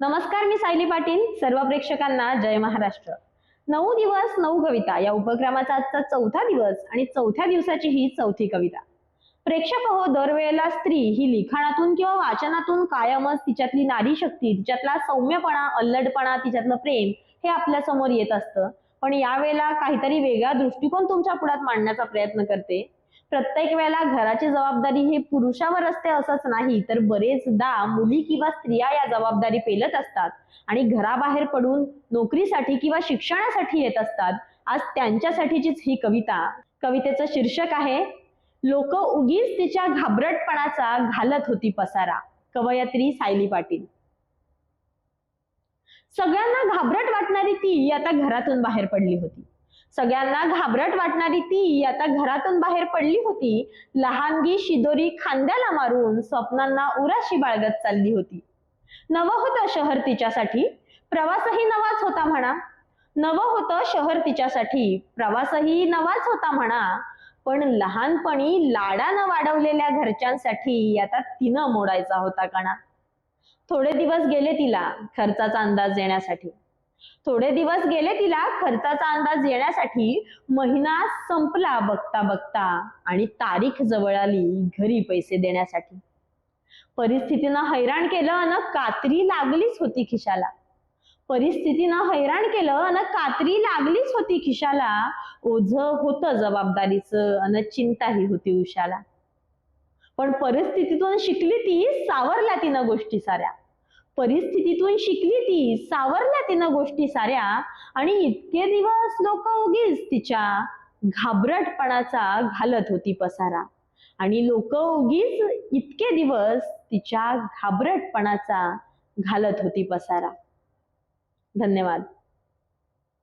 नमस्कार मी सायली पाटील. सर्व प्रेक्षकांना जय महाराष्ट्र. नऊ दिवस नऊ कविता या उपक्रमाचा आजचा चौथा दिवस आणि चौथ्या दिवसाची ही चौथी कविता. प्रेक्षक हो दरवेळेला स्त्री ही लिखाणातून किंवा वाचनातून कायमच तिच्यातली नारी शक्ती तिच्यातला सौम्यपणा अल्लडपणा तिच्यातलं प्रेम हे आपल्यासमोर येत असतं. पण यावेळेला काहीतरी वेगळा दृष्टिकोन तुमच्या पुढात मांडण्याचा प्रयत्न करते. प्रत्येक वेळेला घराची जबाबदारी ही पुरुषावर असते असंच नाही तर बरेचदा मुली किंवा स्त्रिया या जबाबदारी पेलत असतात आणि घराबाहेर पडून नोकरीसाठी किंवा शिक्षणासाठी येत असतात. आज त्यांच्यासाठीचीच ही कविता कवितेचं शीर्षक आहे लोक उगीच तिच्या घाबरटपणाचा घालत होती पसारा. कवयत्री सायली पाटील. सगळ्यांना घाबरट वाटणारी ती आता घरातून बाहेर पडली होती. सगळ्यांना घाबरट वाटणारी ती आता घरातून बाहेर पडली होती. लहानगी शिदोरी खांद्याला मारून स्वप्नांना उराशी बाळगत चालली होती. नवं होतं शहर तिच्यासाठी प्रवासही नवाच होता म्हणा. नवं होतं शहर तिच्यासाठी प्रवासही नवाच होता म्हणा. पण लहानपणी लाडानं वाढवलेल्या घरच्यांसाठी आता तिनं मोडायचा होता कणा थोडे दिवस गेले तिला खर्चाचा अंदाज देण्यासाठी थोडे दिवस गेले तिला खर्चाचा अंदाज येण्यासाठी महिना संपला बघता बघता आणि तारीख जवळ आली घरी पैसे देण्यासाठी. परिस्थितीनं हैराण केलं अन कात्री लागलीच होती खिशाला. परिस्थितीनं हैराण केलं अन कात्री लागलीच होती खिशाला. ओझ होतं जबाबदारीचं अन चिंताही होती उशाला पण परिस्थितीतून शिकली ती सावरल्या तिनं गोष्टी साऱ्या. परिस्थितीतून शिकली ती सावरल्या तिनं गोष्टी साऱ्या आणि इतके दिवस लोक उगीच तिच्या घाबरटपणाचा घालत होती पसारा. आणि लोक उगीच इतके दिवस तिच्या घाबरटपणाचा घालत होती पसारा. धन्यवाद.